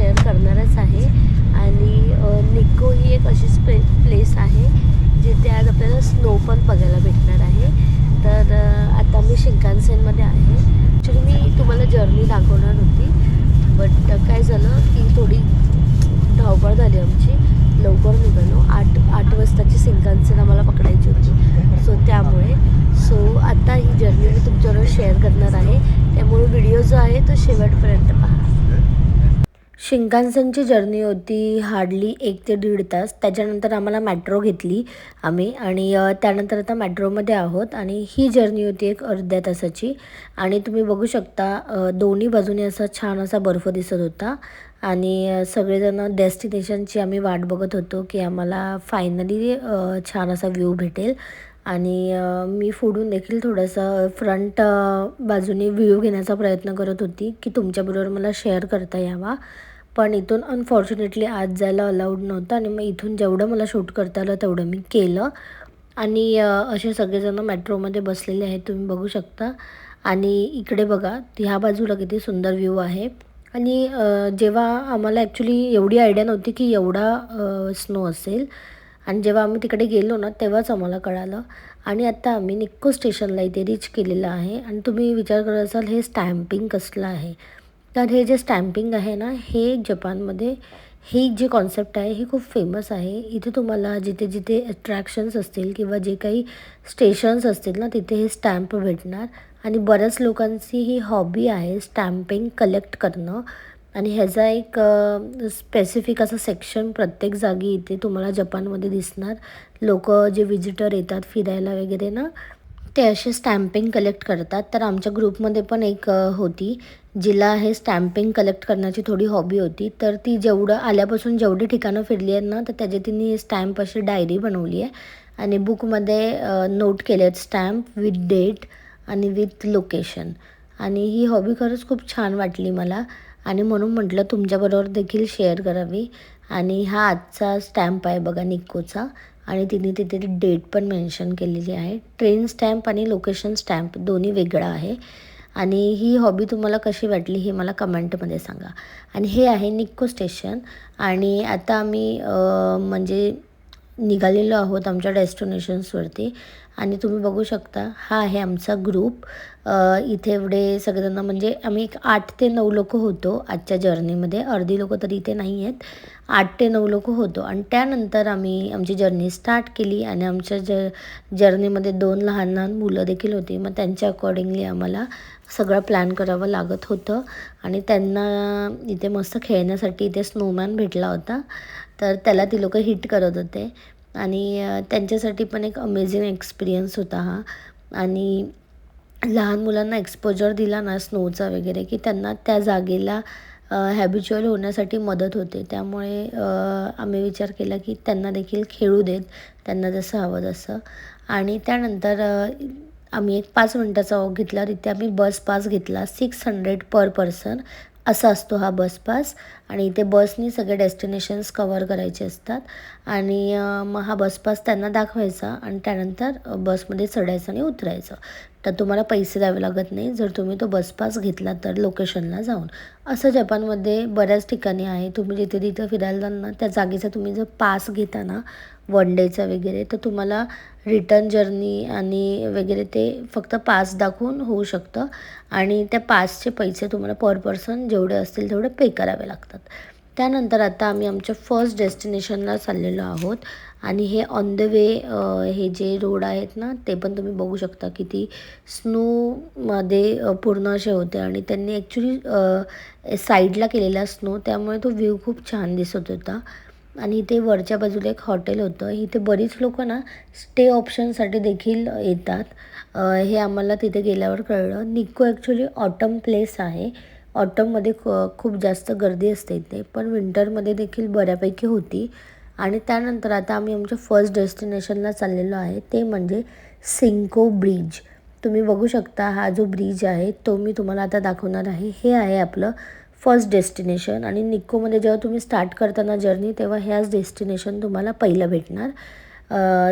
Share करणारच आहे. आणि निको ही एक अशीच प्ले प्लेस आहे जिथे आज आपल्याला स्नो पण बघायला भेटणार आहे. तर आता मी शिंकानसेनमध्ये आहे. ॲक्च्युली मी तुम्हाला जर्नी दाखवणार होती. बट काय झालं की थोडी धावपळ झाली आमची. लवकर निघालो. आठ आठ वाजताची सिंकांसेन आम्हाला पकडायची होती. सो त्यामुळे. सो आता ही जर्नी मी तुमच्याबरोबर शेअर करणार आहे. त्यामुळे व्हिडिओ जो आहे तो शेवटपर्यंत पहा. शिंकानसेनची जर्नी होती हार्डली एक ते दीड तास. त्याच्यानंतर आम्हाला मॅट्रो घेतली आम्ही आणि त्यानंतर आता मॅट्रोमध्ये आहोत आणि ही जर्नी होती एक अर्ध्या तासाची. आणि तुम्ही बघू शकता दोन्ही बाजूने असा छान असा बर्फ दिसत होता आणि सगळेजणं सगळेजण डेस्टिनेशनची आम्ही वाट बघत होतो की आम्हाला फायनली छान असा व्ह्यू भेटेल. आणि मी पुढून देखील थोडंसं फ्रंट बाजूने व्ह्यू घेण्याचा प्रयत्न करत होती की तुमच्याबरोबर मला शेअर करता यावा. पण इथून अनफॉर्च्युनेटली आज जायला अलाउड नव्हतं आणि मग इथून जेवढं मला शूट करता आलं तेवढं मी केलं. आणि असे सगळेजण मेट्रोमध्ये बसलेले आहेत तुम्ही बघू शकता. आणि इकडे बघा ह्या बाजूला किती सुंदर व्ह्यू आहे. आणि जेव्हा आम्हाला ॲक्च्युली एवढी आयडिया नव्हती की एवढा स्नो असेल. आणि जेव्हा आम्ही तिकडे गेलो ना तेव्हाच आम्हाला कळालं. आणि आत्ता आम्ही निक्को स्टेशनला इथे रीच केलेलं आहे. आणि तुम्ही विचार करत असाल हे स्टॅम्पिंग कसलं आहे? तर हे जे स्टॅम्पिंग आहे ना हे जपानमध्ये ही जी कॉन्सेप्ट आहे ही खूप फेमस आहे. इथे तुम्हाला जिथे जिथे अट्रॅक्शन्स असतील किंवा जे काही स्टेशन्स असतील ना तिथे हे स्टॅम्प भेटणार. आणि बऱ्याच लोकांची ही हॉबी आहे स्टॅम्पिंग कलेक्ट करणं. आणि ह्याचा एक स्पेसिफिक असं सेक्शन प्रत्येक जागी इथे तुम्हाला जपानमध्ये दिसणार. लोक जे विजिटर येतात फिरायला वगैरे ना ते असे स्टॅम्पिंग कलेक्ट करतात. तर आमच्या ग्रुपमध्ये पण एक होती जिला हे स्टॅम्पिंग कलेक्ट करण्याची थोडी हॉबी होती. तर ती जेवढं आल्यापासून जेवढी ठिकाणं फिरली आहेत ना तर त्याचे तिने स्टॅम्प अशी डायरी बनवली आहे. आणि बुकमध्ये नोट केले आहेत स्टॅम्प विथ डेट आणि विथ लोकेशन आणि ही हॉबी खरंच खूप छान वाटली मला. आणि म्हणून म्हटलं तुमच्याबरोबर देखील शेअर करावी. आणि हा आजचा स्टॅम्प आहे बघा निक्कोचा आणि तिने तिथे डेट पण मेन्शन केलेली आहे. ट्रेन स्टॅम्प आणि लोकेशन स्टॅम्प दोन्ही वेगळं आहे. आणि ही हॉबी तुम्हाला कशी वाटली हे मला कमेंटमध्ये सांगा. आणि हे आहे निक्को स्टेशन. आणि आता आम्ही म्हणजे निघालेलो आहोत आमच्या डेस्टिनेशन्सवरती. आणि तुम्ही बघू शकता हा आहे आमचा ग्रुप. इथे एवढे सगळेजण म्हणजे आम्ही एक आठ ते नऊ लोक होतो आजच्या जर्नीमध्ये. अर्धी लोक तर इथे नाही आहेत. आठ ते नऊ लोक होतो. आणि त्यानंतर आम्ही आमची जर्नी स्टार्ट केली आणि आमच्या ज जर्नीमध्ये दोन लहान लहान मुलं देखील होती. मग त्यांच्या अकॉर्डिंगली आम्हाला सगळं प्लॅन करावं लागत होतं. आणि त्यांना इथे मस्त खेळण्यासाठी इथे स्नोमॅन भेटला होता. तर त्याला ती लोकं हिट करत होते. आणि त्यांच्यासाठी पण एक अमेझिंग एक्सपिरियन्स होता हा. आणि लहान मुलांना एक्सपोजर दिला ना स्नोचा वगैरे की त्यांना त्या जागेला हॅबिच्युअल होण्यासाठी मदत होते. त्यामुळे आम्ही विचार केला की त्यांना देखील खेळू देत त्यांना जसं हवं तसं. आणि त्यानंतर आम्ही एक पाच मिनटाचा वॉक घेतला. तिथे आम्ही बस पास घेतला. सिक्स हंड्रेड पर पर्सन असा असतो हा बस पास आणि इथे बसनी सगळे डेस्टिनेशन्स कवर करायचे असतात. आणि मग हा बस पास त्यांना दाखवायचा आणि त्यानंतर बसमध्ये चढायचं आणि उतरायचं. तर तुम्हाला पैसे द्यावे लागत नाही. जर तुम्ही तो बस पास घेतला तर लोकेशनला जाऊन. असं जपानमध्ये बऱ्याच ठिकाणी आहे. तुम्ही जिथे तिथं फिरायला जाल ना त्या जागेचा तुम्ही जर पास घेता ना वन डेचा वगैरे तर तुम्हाला रिटर्न जर्नी आणि वगैरे ते फक्त पास दाखवून होऊ शकतं. आणि त्या पासचे पैसे तुम्हाला पर पर्सन जेवढे असतील तेवढे पे करावे लागतात. त्यानंतर आता आम्ही आमच्या फर्स्ट डेस्टिनेशनला चाललेलो आहोत. आणि हे ऑन द वे हे जे रोड आहेत ना ते पण तुम्ही बघू शकता किती स्नोमध्ये पूर्ण असे होते. आणि त्यांनी ॲक्च्युली साईडला केलेला स्नो त्यामुळे तो व्ह्यू खूप छान दिसत होता. आणि इथे वरच्या बाजूला एक हॉटेल होतं. इथे बरीच लोक ना स्टे ऑप्शनसाठी देखील येतात. हे आम्हाला तिथे गेल्यावर कळलं. निको ॲक्च्युली ऑटम प्लेस आहे. ऑटममध्ये ख खूप जास्त गर्दी असते इथे. पण विंटरमध्ये देखील बऱ्यापैकी होती. आणि त्यानंतर आता आम्ही आमच्या फर्स्ट डेस्टिनेशनला चाललेलो आहे. ते म्हणजे सिंको ब्रिज तुम्ही बघू शकता हा जो ब्रिज आहे तो मी तुम्हाला आता दाखवणार आहे. हे आहे आपलं फर्स्ट डेस्टिनेशन आणि निक्कोमध्ये जेव्हा तुम्ही स्टार्ट करताना जर्नी तेव्हा ह्याच डेस्टिनेशन तुम्हाला पहिलं भेटणार.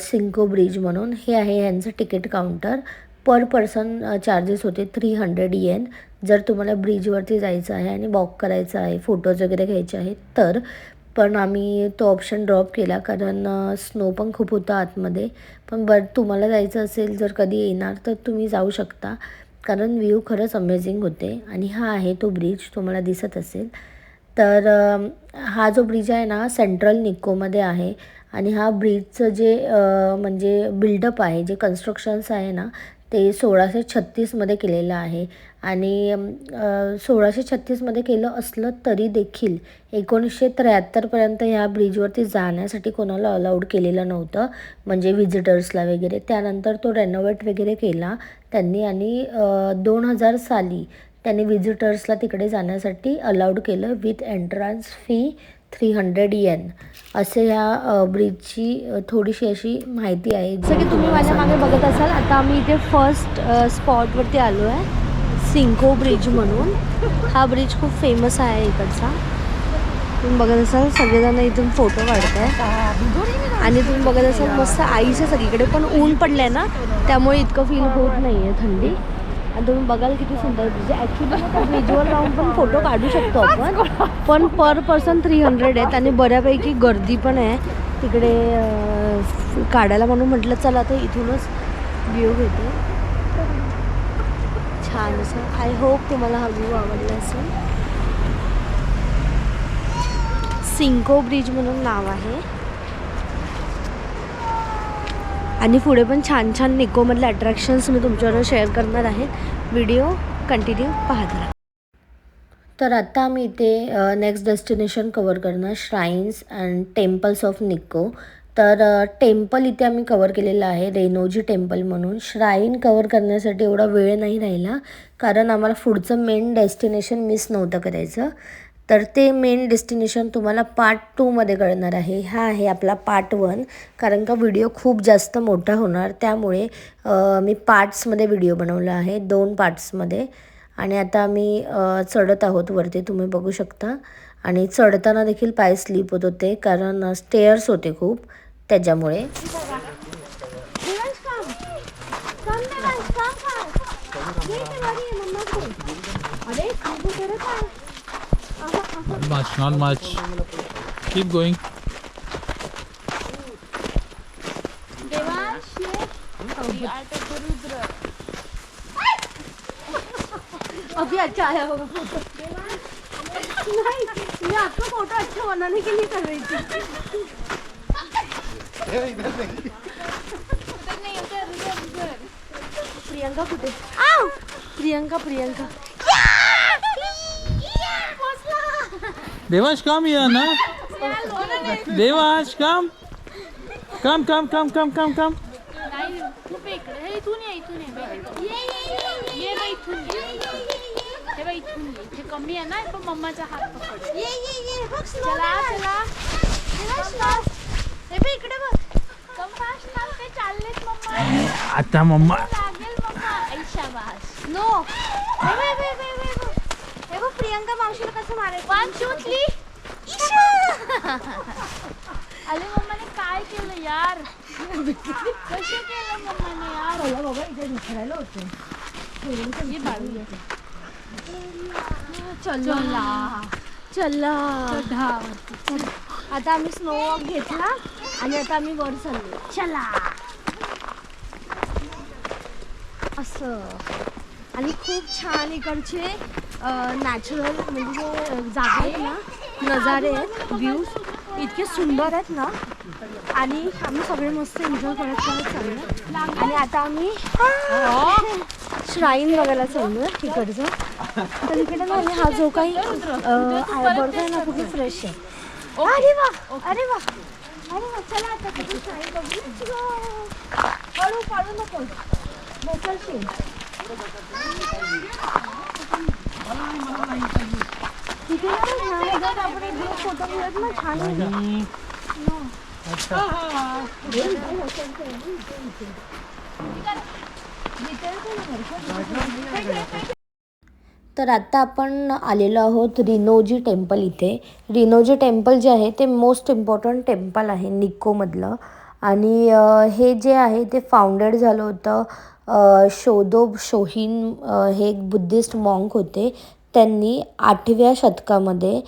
सिंको ब्रिज म्हणून. हे आहे ह्यांचं ticket counter per person charges होते थ्री हंड्रेड येन जर तुम्हाला ब्रिजवरती जायचं आहे आणि वॉक करायचं आहे फोटोज वगैरे घ्यायचे आहेत तर. पण आम्ही तो ऑप्शन ड्रॉप केला कारण स्नो पण खूप होता आतमध्ये. पण बर तुम्हाला जायचं असेल जर कधी येणार तर तुम्ही जाऊ शकता. कारण व्ह्यू खरंच अमेझिंग होते. आणि हा आहे तो ब्रिज तुम्हाला दिसत असेल. तर हा जो ब्रिज आहे ना सेंट्रल निकोमध्ये आहे. आणि हा ब्रिजचं जे म्हणजे बिल्डअप आहे जे कन्स्ट्रक्शन्स आहे ना ते सोळाशे छत्तीसमध्ये केलेलं आहे. आणि सोळाशे छत्तीसमध्ये केलं असलं तरी देखील एकोणीसशे त्र्याहत्तरपर्यंत ह्या ब्रिजवरती जाण्यासाठी कोणाला अलाउड केलेलं नव्हतं. म्हणजे व्हिजिटर्सला वगैरे. त्यानंतर तो रेनोवेट वगैरे केला. त्यांनी आणि दोन हजार साली त्यांनी विजिटर्सला तिकडे जाण्यासाठी अलाउड केलं with entrance fee three hundred yen असे ह्या ब्रिजची थोडीशी अशी माहिती आहे. जसं की तुम्ही माझ्या मागे बघत असाल आता आम्ही इथे फर्स्ट स्पॉटवरती आलो आहे. सिंको ब्रिज म्हणून. हा ब्रिज खूप फेमस आहे इकडचा. तुम्ही बघत असाल सगळेजण इथून फोटो काढत आहे आणि तुम्ही बघत असाल मस्त आईस आहे सगळीकडे पण ऊन पडलं आहे ना त्यामुळे इतकं फील होत नाही आहे थंडी. आणि तुम्ही बघाल किती सुंदर ब्रिज आहे ॲक्च्युली ब्रिजवर राहून पण फोटो काढू शकतो आपण. पण पर पर्सन थ्री हंड्रेड आहेत आणि बऱ्यापैकी गर्दी पण आहे. तिकडे काढायला म्हणून म्हटलं चला आता इथूनच व्ह्यू घेते. छान असं. आय होप तुम्हाला हा व्ह्यू आवडला असेल. सिंको ब्रिज म्हणून नाव आहे. आणि पुढे पण छान छान निकोमधले अट्रॅक्शन्स मी तुमच्याबरोबर शेअर करणार आहे. व्हिडिओ कंटिन्यू पाहत राहा. तर आत्ता आम्ही इथे नेक्स्ट डेस्टिनेशन कवर करणार श्राईन्स अँड टेम्पल्स ऑफ निको तर टेम्पल इथे आम्ही कवर केलेलं आहे रेनोजी टेम्पल म्हणून. श्राईन कवर करण्यासाठी एवढा वेळ नाही राहिला कारण आम्हाला पुढचं मेन डेस्टिनेशन मिस नव्हतं करायचं. तर ते मेन डेस्टिनेशन तुम्हाला पार्ट टूमध्ये कळणार आहे. हा आहे आपला पार्ट वन कारण का व्हिडिओ खूप जास्त मोठा होणार. त्यामुळे मी पार्ट्समध्ये व्हिडिओ बनवला आहे. दोन पार्ट्समध्ये आणि आता आम्ही चढत आहोत वरती. तुम्ही बघू शकता. आणि चढताना देखील पाय स्लिप होत होते. कारण स्टेअर्स होते खूप. त्याच्यामुळे. Not much, not much. Keep going. अभी अच्छा आया होगा फोटो नहीं मैं आपका फोटो अच्छा बनाने के लिए कर रही थी। प्रियंका कुठे? प्रियंका प्रियंका। हे इथून ये इथून ये बघ. काम बघ काम ये हे बघ इथून ये कमी आहे ना पण मम्माचा हात पकड ये ये ये बघ चला चला हे बघ इकडे बघ कम फास्ट ना ते चाललेत मम्मा आता मम्मा लागेल मम्मा नो हे बघ. प्रियंका मावशीला कसं मारायचं? वन टू थ्री अरे मम्माने काय केलं यार? कसं केलं मम्माने यार? बाबा इथे दुसऱ्याला होते. ये बाळू. ये. चला. चला. आता आम्ही स्नो वॉक घेतला आणि आता आम्ही वर चाललो. चला. असं. आणि खूप छान इकडचे नॅचरल म्हणजे जे जागा आहेत ना नजारे आहेत व्ह्यूज इतके सुंदर आहेत ना. आणि आम्ही सगळे मस्त एन्जॉय करत करत चाललो आणि आता आम्ही श्राईन बघायला चाललो तिकडचं. तर इकडे ना हा जो काही बर्फ आहे ना खूप फ्रेश आहे. अरे वा अरे वा. अरे वा चला आता तिथे श्राईन बघू हळू पाळू नको. बसलशील तिथे ना छान आपण एक दिवस फोटो घेऊयात ना छान तर आत्ता आपण आलेलो आहोत रिनोजी टेम्पल इथे. रिनोजी टेम्पल जे आहे ते मोस्ट इम्पॉर्टंट टेम्पल आहे निकोमधलं. आणि हे जे आहे ते फाउंडेड झालं होतं अ, शोहीन हे एक बुद्धिस्ट मॉन्क होते. त्यांनी आठव्या शतकामध्ये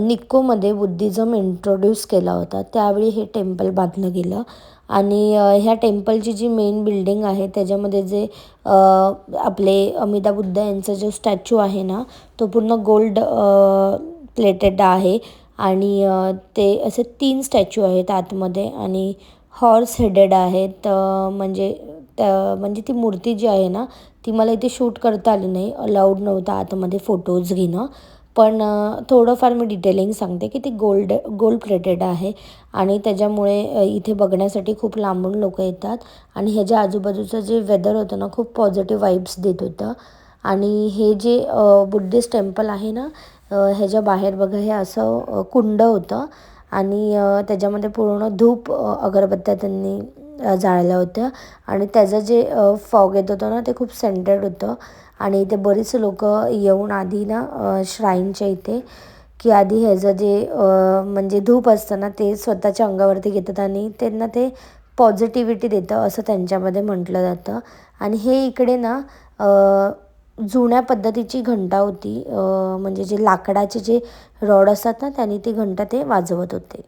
निक्कोमध्ये बुद्धिझम इंट्रोड्यूस केला होता. त्यावेळी हे टेम्पल बांधलं गेलं. आणि ह्या टेम्पलची जी मेन बिल्डिंग आहे त्याच्यामध्ये जे आपले अमिताभ बुद्ध यांचा जो स्टॅच्यू आहे ना तो पूर्ण गोल्ड प्लेटेड आहे. आणि ते असे तीन स्टॅच्यू आहेत आतमध्ये. आणि हॉर्स हेडेड आहेत म्हणजे त्या म्हणजे ती मूर्ती जी आहे ना ती मला इथे शूट करता आली नाही. अलाउड नव्हतं आतमध्ये फोटोज घेणं. पण थोडंफार मी डिटेलिंग सांगते की ती गोल्ड गोल्ड प्लेटेड आहे. आणि त्याच्यामुळे इथे बघण्यासाठी खूप लांबून लोक येतात. आणि ह्याच्या आजूबाजूचं जे वेदर होतं ना खूप पॉझिटिव्ह वाईब्स देत होतं. आणि हे जे बुद्धिस्ट टेम्पल आहे ना ह्याच्या बाहेर बघा हे असं कुंड होतं. आणि त्याच्यामध्ये पूर्ण धूप अगरबत्त्या त्यांनी जाळल्या होत्या. आणि त्याचं जे फॉग येत होतं ना ते खूप सेंटेड होतं. आणि इथे बरेच लोक येऊन आधी ना श्राईनच्या इथे की आधी ह्याचं जे म्हणजे धूप असतं ना ते स्वतःच्या अंगावरती घेतात आणि त्यांना ते पॉझिटिव्हिटी देतं असं त्यांच्यामध्ये म्हटलं जातं. आणि हे इकडे ना जुन्या पद्धतीची घंटा होती. म्हणजे जे लाकडाचे जे रॉड असतात ना त्यांनी ती घंटा ते वाजवत होते.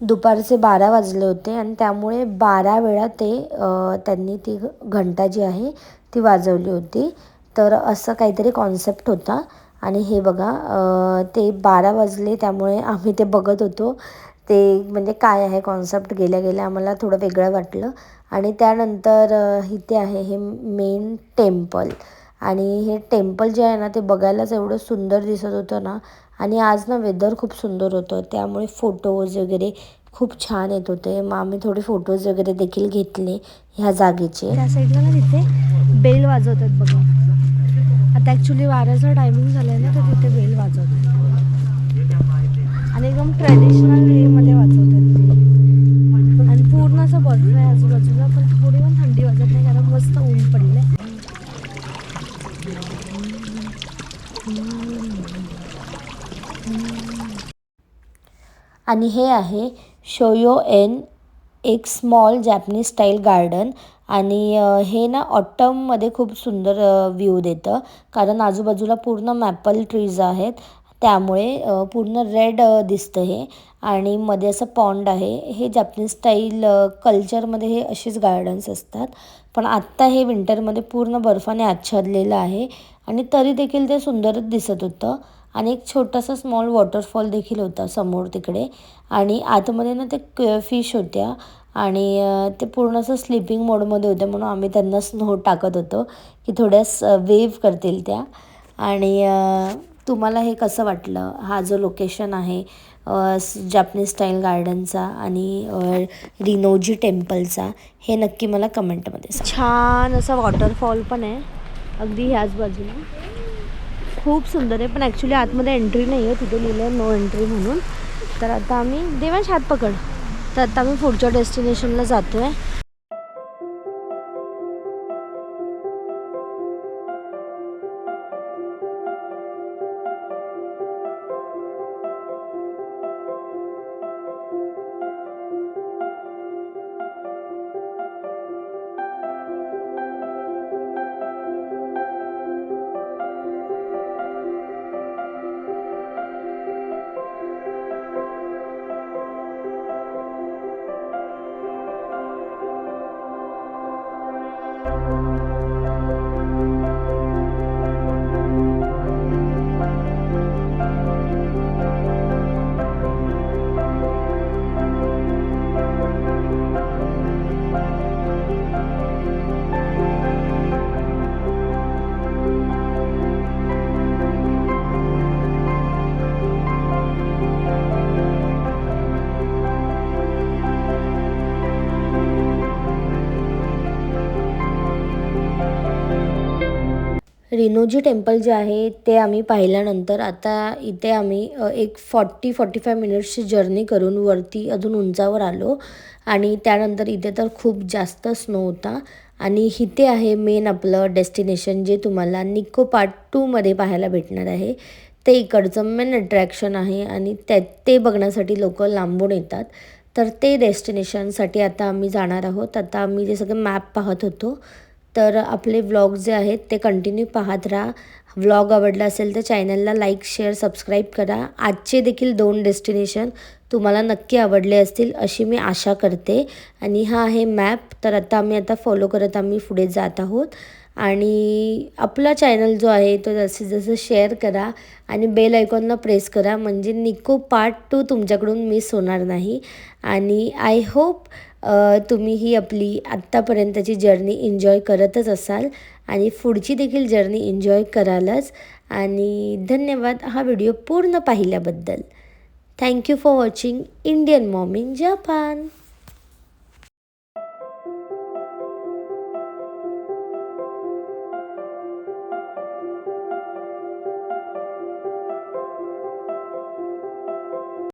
दुपारचे बारा वाजले होते आणि त्यामुळे बारा वेळा ते त्यांनी ती घ- घंटा जी आहे ती वाजवली होती. तर असं काहीतरी कॉन्सेप्ट होता. आणि हे बघा ते बारा वाजले त्यामुळे आम्ही ते बघत होतो. ते म्हणजे काय आहे कॉन्सेप्ट गेल्या गेल्या आम्हाला थोडं वेगळं वाटलं. आणि त्यानंतर इथे आहे हे मेन टेम्पल आणि हे टेम्पल जे आहे ना ते बघायलाच एवढं सुंदर दिसत होतं ना. आणि आज ना वेदर खूप सुंदर होतं. त्यामुळे फोटोज वगैरे खूप छान येत होते. मग आम्ही थोडे फोटोज वगैरे देखील घेतले ह्या जागेचे. त्या साईडला ना तिथे बेल वाजवतात बघा. आता ॲक्च्युली वाऱ्याचा टायमिंग झाला आहे ना तर तिथे बेल वाजवतात. आणि एकदम ट्रॅडिशनल वेमध्ये वाजवतात आणि पूर्ण असं बर्फ आहे आजूबाजूला पण थोडी पण थंडी वाजत नाही कारण मस्त ऊन पडलं आणि हे आहे शोयो एन एक स्मॉल जॅपनीज स्टाईल गार्डन आणि हे ना ऑटममध्ये खूप सुंदर व्ह्यू देतं. कारण आजूबाजूला पूर्ण मॅपल ट्रीज आहेत. त्यामुळे पूर्ण रेड दिसतं हे. आणि मध्ये असं पॉन्ड आहे. हे जॅपनीज स्टाईल कल्चरमध्ये हे अशीच गार्डन्स असतात. पण आत्ता हे विंटरमध्ये पूर्ण बर्फाने आच्छादलेलं आहे. आणि तरी देखील ते सुंदरच दिसत होतं. आणि एक छोटासा स्मॉल वॉटरफॉल देखील होता समोर तिकडे. आणि आतमध्ये ना ते क फिश होत्या. आणि ते पूर्ण असं स्लिपिंग मोडमध्ये होत्या म्हणून आम्ही त्यांना स्नो टाकत होतो की थोड्यास वेव्ह करतील त्या. आणि तुम्हाला हे कसं वाटलं? हा जो लोकेशन आहे जॅपनीज स्टाईल गार्डनचा आणि रिनोजी टेम्पलचा हे नक्की मला कमेंटमध्ये छान असा वॉटरफॉल पण आहे. अगदी ह्याच बाजूला. खूप सुंदर आहे पण ॲक्च्युली आतमध्ये एंट्री नाही आहे तिथे लिहिलं आहे नो एंट्री म्हणून. तर आता आम्ही देवांश हात पकड. तर आता आम्ही पुढच्या डेस्टिनेशनला जातो आहे रिनोजी टेम्पल जे आहे ते आम्ही पाहिल्यानंतर आता इथे आम्ही एक फॉर्टी फॉर्टी फाय मिनिट्सची जर्नी करून वरती अजून उंचावर आलो. आणि त्यानंतर इथे तर खूप जास्त स्नो होता. आणि इथे आहे मेन आपलं डेस्टिनेशन जे तुम्हाला निको पार्ट टूमध्ये पाहायला भेटणार आहे. ते इकडचं मेन अट्रॅक्शन आहे आणि त्या ते बघण्यासाठी लोक लांबून येतात. तर ते डेस्टिनेशनसाठी आता आम्ही जाणार आहोत. आता आम्ही जे सगळं मॅप पाहत होतो तर आपले व्लॉग जे आहेत ते कंटिन्यू पाहत राहा. व्लॉग आवडला असेल तर चॅनलला लाईक शेअर सबस्क्राईब करा. आजचे देखील दोन डेस्टिनेशन तुम्हाला नक्की आवडले असतील अशी मी आशा करते. आणि हा आहे मॅप तर आता आम्ही आता फॉलो करत आम्ही पुढे जात आहोत. आणि आपला चॅनल जो आहे तो जसं जसं शेअर करा आणि बेल आयकॉनला प्रेस करा. म्हणजे निको पार्ट टू तुमच्याकडून मिस होणार नाही. आणि आय होप तुम्ही ही आपली आत्तापर्यंतची जर्नी एन्जॉय करतच असाल आणि पुढची देखील जर्नी एन्जॉय करालच. आणि धन्यवाद हा व्हिडिओ पूर्ण पाहिल्याबद्दल. Thank you for watching Indian mom in Japan